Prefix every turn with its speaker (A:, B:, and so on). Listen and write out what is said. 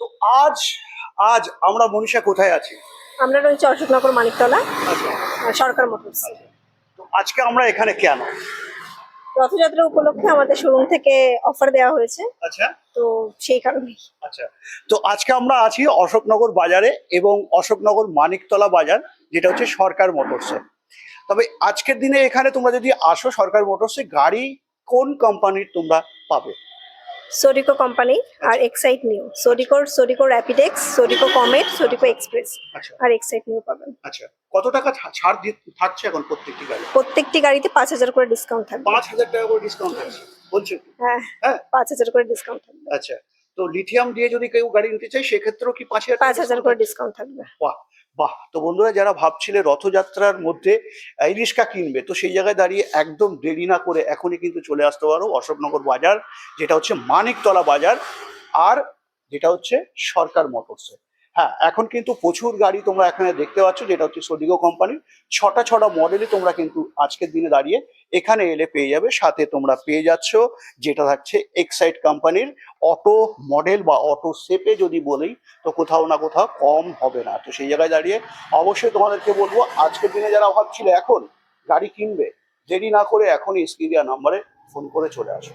A: তো আজ আজ আমরা মনীষা কোথায় আছি?
B: আমরা রয়েছে অশোকনগর মানিকতলা
A: আচ্ছা।
B: সরকার মোটরস।
A: তো আজকে আমরা এখানে কেন?
B: রথযাত্রা উপলক্ষে আমাদের শোরুম থেকে অফার দেওয়া হয়েছে।
A: আচ্ছা।
B: তো সেই কারণেই।
A: আচ্ছা। তো আজকে আমরা আছি অশোকনগর বাজারে এবং অশোকনগর মানিকতলা বাজার যেটা হচ্ছে সরকার মোটরসে। তবে আজকের দিনে এখানে তোমরা যদি আসো সরকার মোটরসে গাড়ি কোন কোম্পানির তোমরা পাবে?
B: সোরিকো কোম্পানি আর Excite New সোরিকোর Sorico Rapidex Sorico Comet Sorico Express
A: আচ্ছা।
B: আর এক্সাইট নিউ পাবেন।
A: আচ্ছা কত টাকা ছাড় দিয়ে থাকছে এখন প্রত্যেকটি গাড়ি?
B: প্রত্যেকটি গাড়িতে পাঁচ হাজার করে ডিসকাউন্ট থাকবে।
A: পাঁচ হাজার টাকা করে ডিসকাউন্ট থাকছে বলছো
B: হ্যাঁ
A: হ্যাঁ?
B: পাঁচ হাজার করে ডিসকাউন্ট থাকবে।
A: আচ্ছা তো লিথিয়াম দিয়ে যদি কেউ গাড়ি নিতে চায় সেক্ষেত্রেও কি পাঁচ হাজার
B: পাঁচ হাজার করে ডিসকাউন্ট থাকবে।
A: বাহ বাহ, তো বন্ধুরা যারা ভাবছিলে রথযাত্রার মধ্যে রিক্সা কিনবে, তো সেই জায়গায় দাঁড়িয়ে একদম দেরি না করে এখনই কিন্তু চলে আসতে পারো অশোকনগর বাজার, যেটা হচ্ছে মানিকতলা বাজার, আর যেটা হচ্ছে সরকার মোটরসে। হ্যাঁ এখন কিন্তু প্রচুর গাড়ি তোমরা এখানে দেখতে পাচ্ছ, যেটা হচ্ছে সোডিগো কোম্পানির ছটা ছটা মডেলই তোমরা কিন্তু আজকের দিনে দাঁড়িয়ে এখানে এলে পেয়ে যাবে। সাথে তোমরা পেয়ে যাচ্ছ যেটা থাকছে এক্সাইট কোম্পানির অটো মডেল বা অটো শেপে যদি বলি, তো কোথাও না কোথাও কম হবে না। তো সেই জায়গায় দাঁড়িয়ে অবশ্যই তোমাদেরকে বলব, আজকের দিনে যারা ভাবছিলে এখন গাড়ি কিনবে, দেরি না করে এখনই স্ক্রিনিয়া নাম্বারে ফোন করে চলে আসো